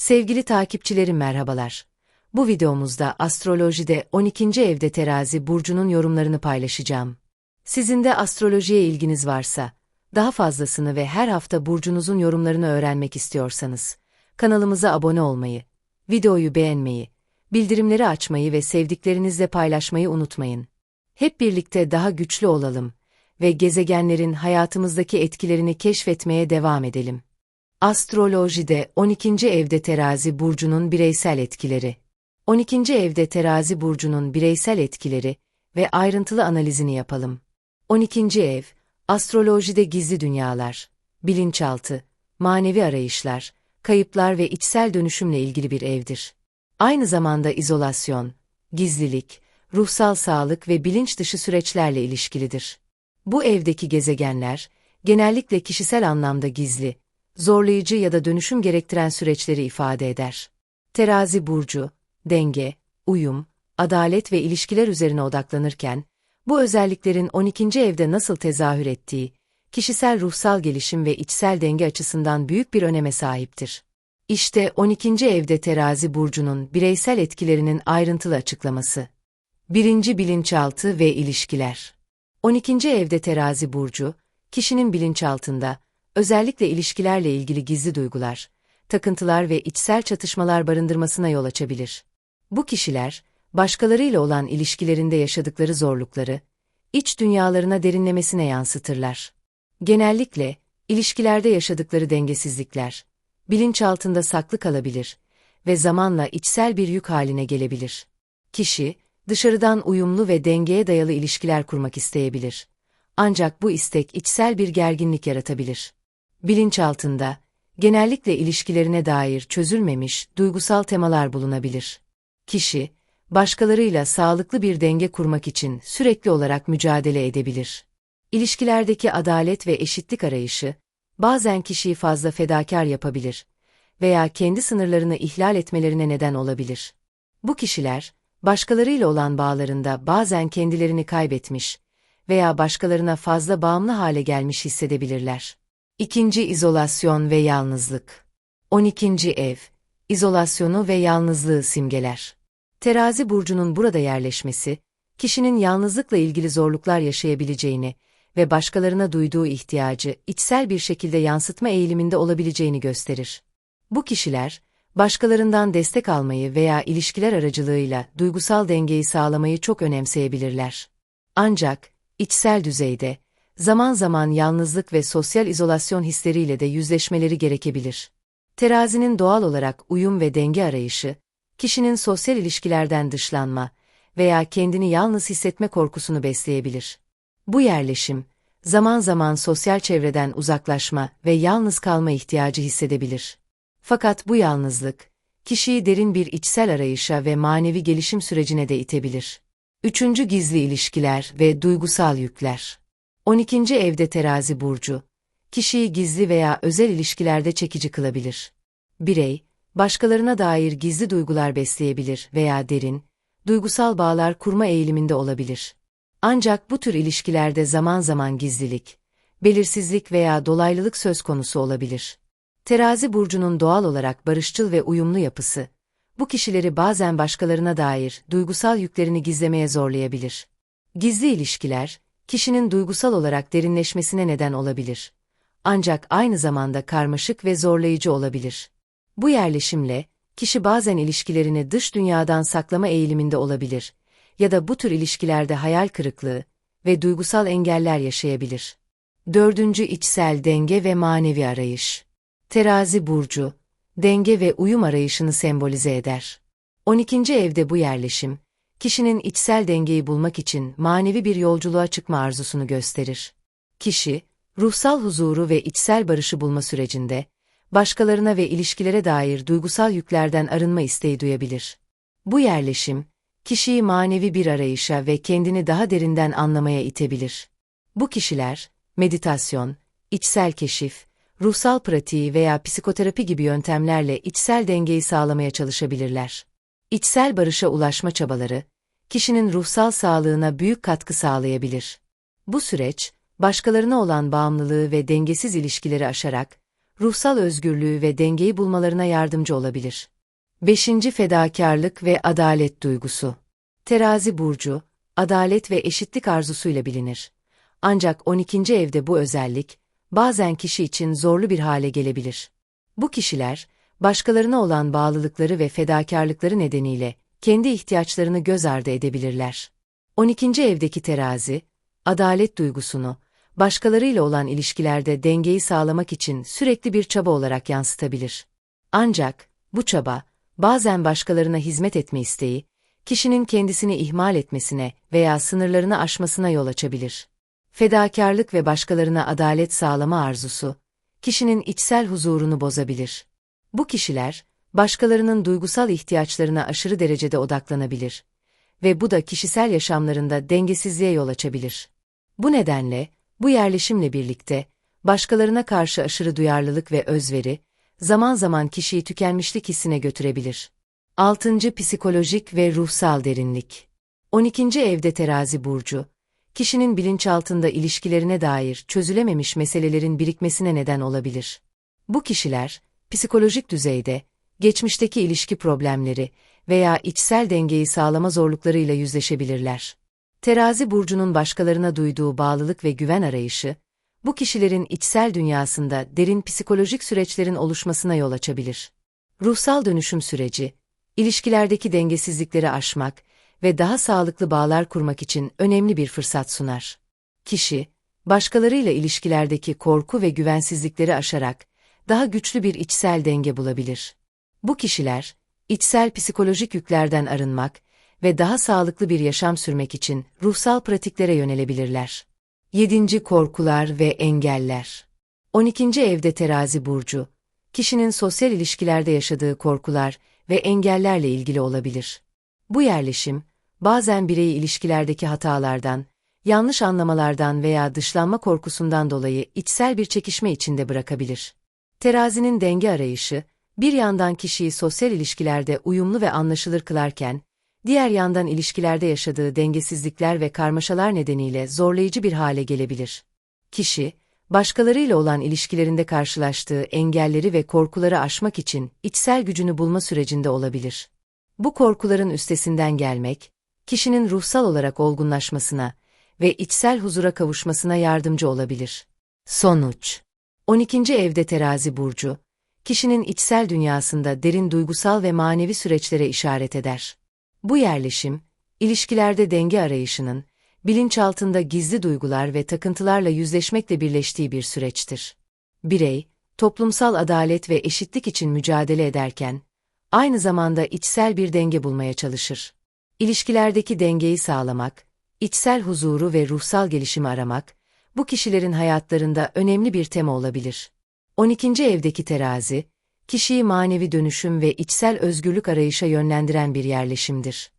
Sevgili takipçilerim merhabalar. Bu videomuzda astrolojide 12. evde terazi burcunun yorumlarını paylaşacağım. Sizin de astrolojiye ilginiz varsa, daha fazlasını ve her hafta burcunuzun yorumlarını öğrenmek istiyorsanız, kanalımıza abone olmayı, videoyu beğenmeyi, bildirimleri açmayı ve sevdiklerinizle paylaşmayı unutmayın. Hep birlikte daha güçlü olalım ve gezegenlerin hayatımızdaki etkilerini keşfetmeye devam edelim. Astrolojide 12. evde terazi burcunun bireysel etkileri. 12. evde terazi burcunun bireysel etkileri ve ayrıntılı analizini yapalım. 12. ev, astrolojide gizli dünyalar, bilinçaltı, manevi arayışlar, kayıplar ve içsel dönüşümle ilgili bir evdir. Aynı zamanda izolasyon, gizlilik, ruhsal sağlık ve bilinç dışı süreçlerle ilişkilidir. Bu evdeki gezegenler, genellikle kişisel anlamda gizli, zorlayıcı ya da dönüşüm gerektiren süreçleri ifade eder. Terazi burcu, denge, uyum, adalet ve ilişkiler üzerine odaklanırken, bu özelliklerin 12. evde nasıl tezahür ettiği, kişisel ruhsal gelişim ve içsel denge açısından büyük bir öneme sahiptir. İşte 12. evde terazi burcunun bireysel etkilerinin ayrıntılı açıklaması. 1. Bilinçaltı ve ilişkiler 12. evde terazi burcu, kişinin bilinçaltında, özellikle ilişkilerle ilgili gizli duygular, takıntılar ve içsel çatışmalar barındırmasına yol açabilir. Bu kişiler, başkalarıyla olan ilişkilerinde yaşadıkları zorlukları, iç dünyalarına derinlemesine yansıtırlar. Genellikle, ilişkilerde yaşadıkları dengesizlikler, bilinçaltında saklı kalabilir ve zamanla içsel bir yük haline gelebilir. Kişi, dışarıdan uyumlu ve dengeye dayalı ilişkiler kurmak isteyebilir. Ancak bu istek içsel bir gerginlik yaratabilir. Bilinçaltında, genellikle ilişkilerine dair çözülmemiş duygusal temalar bulunabilir. Kişi, başkalarıyla sağlıklı bir denge kurmak için sürekli olarak mücadele edebilir. İlişkilerdeki adalet ve eşitlik arayışı, bazen kişiyi fazla fedakar yapabilir veya kendi sınırlarını ihlal etmelerine neden olabilir. Bu kişiler, başkalarıyla olan bağlarında bazen kendilerini kaybetmiş veya başkalarına fazla bağımlı hale gelmiş hissedebilirler. İkinci izolasyon ve yalnızlık. 12. ev, izolasyonu ve yalnızlığı simgeler. Terazi burcunun burada yerleşmesi, kişinin yalnızlıkla ilgili zorluklar yaşayabileceğini ve başkalarına duyduğu ihtiyacı içsel bir şekilde yansıtma eğiliminde olabileceğini gösterir. Bu kişiler, başkalarından destek almayı veya ilişkiler aracılığıyla duygusal dengeyi sağlamayı çok önemseyebilirler. Ancak, içsel düzeyde, zaman zaman yalnızlık ve sosyal izolasyon hisleriyle de yüzleşmeleri gerekebilir. Terazinin doğal olarak uyum ve denge arayışı, kişinin sosyal ilişkilerden dışlanma veya kendini yalnız hissetme korkusunu besleyebilir. Bu yerleşim, zaman zaman sosyal çevreden uzaklaşma ve yalnız kalma ihtiyacı hissedebilir. Fakat bu yalnızlık, kişiyi derin bir içsel arayışa ve manevi gelişim sürecine de itebilir. Üçüncü gizli ilişkiler ve duygusal yükler. 12. evde terazi burcu, kişiyi gizli veya özel ilişkilerde çekici kılabilir. Birey, başkalarına dair gizli duygular besleyebilir veya derin, duygusal bağlar kurma eğiliminde olabilir. Ancak bu tür ilişkilerde zaman zaman gizlilik, belirsizlik veya dolaylılık söz konusu olabilir. Terazi burcunun doğal olarak barışçıl ve uyumlu yapısı, bu kişileri bazen başkalarına dair duygusal yüklerini gizlemeye zorlayabilir. Gizli ilişkiler, kişinin duygusal olarak derinleşmesine neden olabilir. Ancak aynı zamanda karmaşık ve zorlayıcı olabilir. Bu yerleşimle, kişi bazen ilişkilerini dış dünyadan saklama eğiliminde olabilir ya da bu tür ilişkilerde hayal kırıklığı ve duygusal engeller yaşayabilir. Dördüncü içsel denge ve manevi arayış. Terazi burcu, denge ve uyum arayışını sembolize eder. 12. evde bu yerleşim, kişinin içsel dengeyi bulmak için manevi bir yolculuğa çıkma arzusunu gösterir. Kişi, ruhsal huzuru ve içsel barışı bulma sürecinde, başkalarına ve ilişkilere dair duygusal yüklerden arınma isteği duyabilir. Bu yerleşim, kişiyi manevi bir arayışa ve kendini daha derinden anlamaya itebilir. Bu kişiler, meditasyon, içsel keşif, ruhsal pratiği veya psikoterapi gibi yöntemlerle içsel dengeyi sağlamaya çalışabilirler. İçsel barışa ulaşma çabaları, kişinin ruhsal sağlığına büyük katkı sağlayabilir. Bu süreç, başkalarına olan bağımlılığı ve dengesiz ilişkileri aşarak, ruhsal özgürlüğü ve dengeyi bulmalarına yardımcı olabilir. 5. Fedakarlık ve adalet duygusu. Terazi burcu, adalet ve eşitlik arzusuyla bilinir. Ancak 12. evde bu özellik, bazen kişi için zorlu bir hale gelebilir. Bu kişiler, başkalarına olan bağlılıkları ve fedakarlıkları nedeniyle, kendi ihtiyaçlarını göz ardı edebilirler. 12. evdeki terazi, adalet duygusunu, başkalarıyla olan ilişkilerde dengeyi sağlamak için sürekli bir çaba olarak yansıtabilir. Ancak, bu çaba, bazen başkalarına hizmet etme isteği, kişinin kendisini ihmal etmesine veya sınırlarını aşmasına yol açabilir. Fedakarlık ve başkalarına adalet sağlama arzusu, kişinin içsel huzurunu bozabilir. Bu kişiler, başkalarının duygusal ihtiyaçlarına aşırı derecede odaklanabilir ve bu da kişisel yaşamlarında dengesizliğe yol açabilir. Bu nedenle, bu yerleşimle birlikte, başkalarına karşı aşırı duyarlılık ve özveri, zaman zaman kişiyi tükenmişlik hissine götürebilir. 6. Psikolojik ve ruhsal derinlik 12. evde terazi burcu, kişinin bilinçaltında ilişkilerine dair çözülememiş meselelerin birikmesine neden olabilir. Bu kişiler, psikolojik düzeyde, geçmişteki ilişki problemleri veya içsel dengeyi sağlama zorluklarıyla yüzleşebilirler. Terazi burcunun başkalarına duyduğu bağlılık ve güven arayışı, bu kişilerin içsel dünyasında derin psikolojik süreçlerin oluşmasına yol açabilir. Ruhsal dönüşüm süreci, ilişkilerdeki dengesizlikleri aşmak ve daha sağlıklı bağlar kurmak için önemli bir fırsat sunar. Kişi, başkalarıyla ilişkilerdeki korku ve güvensizlikleri aşarak daha güçlü bir içsel denge bulabilir. Bu kişiler, içsel psikolojik yüklerden arınmak ve daha sağlıklı bir yaşam sürmek için ruhsal pratiklere yönelebilirler. 7. Korkular ve engeller 12. evde terazi burcu, kişinin sosyal ilişkilerde yaşadığı korkular ve engellerle ilgili olabilir. Bu yerleşim, bazen bireyi ilişkilerdeki hatalardan, yanlış anlamalardan veya dışlanma korkusundan dolayı içsel bir çekişme içinde bırakabilir. Terazinin denge arayışı, bir yandan kişiyi sosyal ilişkilerde uyumlu ve anlaşılır kılarken, diğer yandan ilişkilerde yaşadığı dengesizlikler ve karmaşalar nedeniyle zorlayıcı bir hale gelebilir. Kişi, başkalarıyla olan ilişkilerinde karşılaştığı engelleri ve korkuları aşmak için içsel gücünü bulma sürecinde olabilir. Bu korkuların üstesinden gelmek, kişinin ruhsal olarak olgunlaşmasına ve içsel huzura kavuşmasına yardımcı olabilir. Sonuç 12. evde terazi burcu, kişinin içsel dünyasında derin duygusal ve manevi süreçlere işaret eder. Bu yerleşim, ilişkilerde denge arayışının, bilinçaltında gizli duygular ve takıntılarla yüzleşmekle birleştiği bir süreçtir. Birey, toplumsal adalet ve eşitlik için mücadele ederken, aynı zamanda içsel bir denge bulmaya çalışır. İlişkilerdeki dengeyi sağlamak, içsel huzuru ve ruhsal gelişimi aramak, bu kişilerin hayatlarında önemli bir tema olabilir. 12. evdeki terazi, kişiyi manevi dönüşüm ve içsel özgürlük arayışa yönlendiren bir yerleşimdir.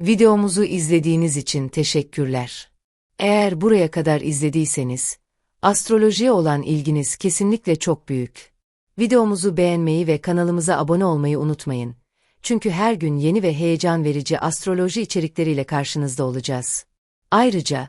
Videomuzu izlediğiniz için teşekkürler. Eğer buraya kadar izlediyseniz, astrolojiye olan ilginiz kesinlikle çok büyük. Videomuzu beğenmeyi ve kanalımıza abone olmayı unutmayın. Çünkü her gün yeni ve heyecan verici astroloji içerikleriyle karşınızda olacağız. Ayrıca,